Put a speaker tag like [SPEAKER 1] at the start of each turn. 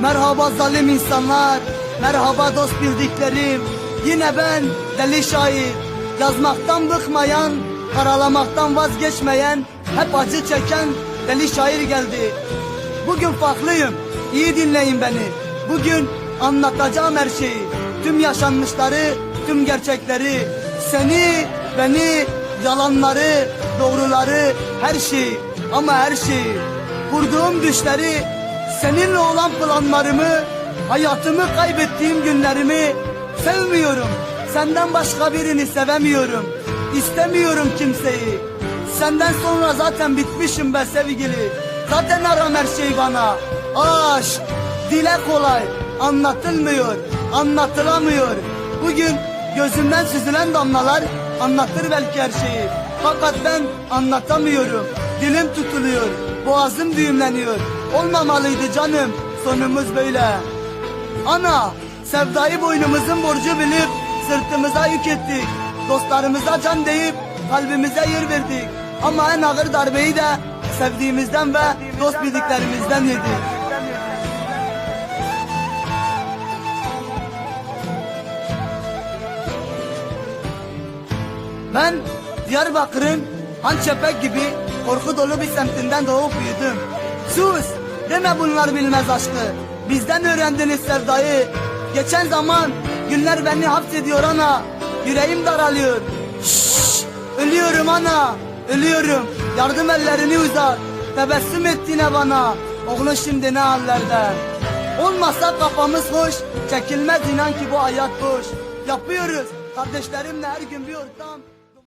[SPEAKER 1] Merhaba zalim insanlar, merhaba dost bildiklerim. Yine ben deli şair, yazmaktan bıkmayan, karalamaktan vazgeçmeyen, hep acı çeken deli şair geldi. Bugün farklıyım, iyi dinleyin beni. Bugün anlatacağım her şeyi, tüm yaşanmışları, tüm gerçekleri. Seni, beni, yalanları, doğruları, her şeyi ama her şeyi. Kurduğum düşleri, seninle olan planlarımı, hayatımı kaybettiğim günlerimi sevmiyorum. Senden başka birini sevemiyorum. İstemiyorum kimseyi. Senden sonra zaten bitmişim be sevgili. Zaten aram her şey bana. Aşk, dile kolay, anlatılmıyor, anlatılamıyor. Bugün gözümden süzülen damlalar anlatır belki her şeyi. Fakat ben anlatamıyorum. Dilim tutuluyor, boğazım düğümleniyor. Olmamalıydı canım, sonumuz böyle. Ana, sevdayı boynumuzun borcu bilip sırtımıza yük ettik. Dostlarımıza can deyip kalbimize yer verdik. Ama en ağır darbeyi de sevdiğimizden ve dost bildiklerimizden yedik. Ben Diyarbakır'ın Hançepek gibi korku dolu bir semtinden doğup büyüdüm. Sus! Deme bunlar bilmez aşkı. Bizden öğrendiniz sevdayı. Geçen zaman günler beni hapsediyor ana. Yüreğim daralıyor. Şşş! Ölüyorum ana. Ölüyorum. Yardım ellerini uzat. Tebessüm et yine bana. Oğlum şimdi ne hallerde? Olmazsa kafamız hoş. Çekilmez inan ki bu hayat boş. Yapıyoruz. Kardeşlerimle her gün bir ortam.